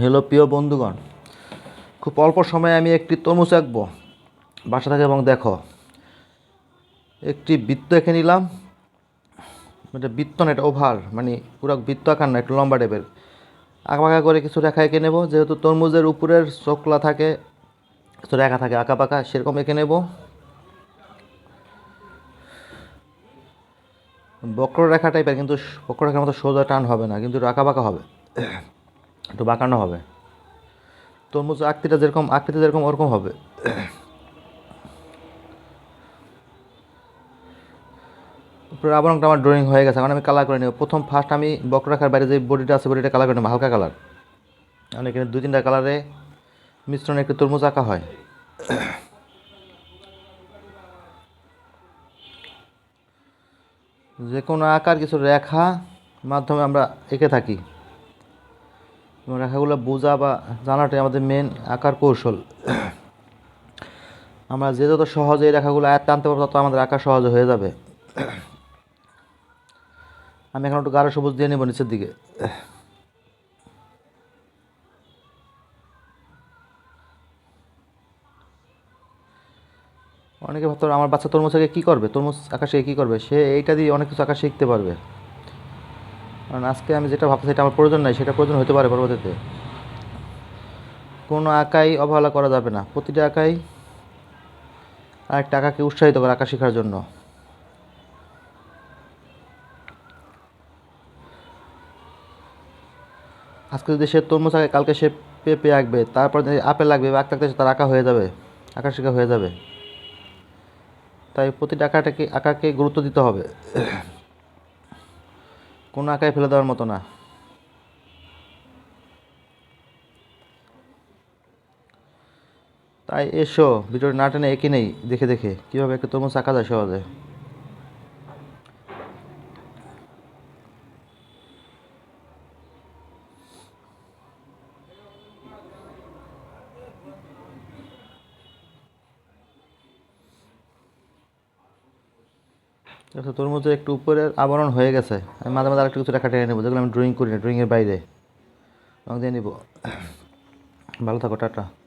Hello, প্রিয় বন্ধুগণ, খুব অল্প সময়ে আমি একটি তরমুজ আঁকবো। বাসা থাকে এবং দেখো, একটি বৃত্ত এঁকে নিলাম। এটা বৃত্ত না, এটা ওভার মানে পুরো বৃত্ত আকার না, একটু লম্বা টাইপের। আঁকা পাকা করে কিছু রেখা এঁকে নেব, যেহেতু তরমুজের উপরের চোখলা থাকে, কিছু রেখা থাকে আঁকা পাকা সেরকম এঁকে নেব। বক্ররেখা টাইপের, কিন্তু বক্ররেখার মতো সোজা টান হবে না, কিন্তু আঁকা বাঁকা হবে। একটু বাঁকানো হবে। তরমুজ আকৃতিটা যেরকম, আকৃতি যেরকম, ওরকম হবে। আবরণটা আমার ড্রয়িং হয়ে গেছে, এখন আমি কালার করে নেব। প্রথম ফার্স্ট আমি বক্ররেখার বাইরে যে বডিটা আছে বডিটা কালার করে নেব, হালকা কালার কারণ এখানে দুই তিনটা কালারে মিশ্রণে একটু তরমুজ আঁকা হয়। যে কোনো আকার কিছু রেখা মাধ্যমে আমরা এঁকে থাকি। এবং রেখাগুলো বোঝা বা জানাটাই আমাদের মেন আঁকার কৌশল। আমরা যে যত সহজে এই রেখাগুলো আয়ত্তে আনতে পারব, তত আমাদের আঁকা সহজ হয়ে যাবে। আমি এখন একটু গাঢ় সবুজ দিয়ে নেব নিচের দিকে। অনেকে ভাবতো আমার বাচ্চা তরমুজ আঁকে কী করবে? তরমুজ আঁকা শিখে কী করবে? সে এইটা দিয়ে অনেক কিছু আঁকা শিখতে পারবে। কারণ আজকে আমি যেটা ভাবছি সেটা আমার প্রয়োজন নাই, সেটা প্রয়োজন হতে পারে পরবর্তীতে। কোনো আঁকাই অবহেলা করা যাবে না। প্রতিটা আঁকাই আরেকটা আঁকাকে উৎসাহিত করে আঁকা শেখার জন্য। আজকে যদি সে তরমুজ আঁকে, কালকে সে পেঁপে আঁকবে, তারপর যদি আপেল লাগবে আঁকতে আঁকতে তার আঁকা হয়ে যাবে আঁকা শেখা হয়ে যাবে। তাই প্রতিটা আঁকাটাকে, আঁকাকে গুরুত্ব দিতে হবে। কোনো আঁকায় ফেলে দেওয়ার মতো না। তাই এসো ভিডিওটি না টেনে এঁকে নেই, দেখে দেখে। কীভাবে একটা তরমুজ আঁকা যায় সহজে? আচ্ছা মধ্যে একটু উপরের আবরণ হয়ে গেছে। আমি মাঝে মাঝে আরেকটু কিছু রেখা টেনে নেব। যেগুলো আমি ড্রয়িং করি না ড্রয়িংয়ের বাইরে। রং দিয়ে নেব। ভালো থাকো, টাটা।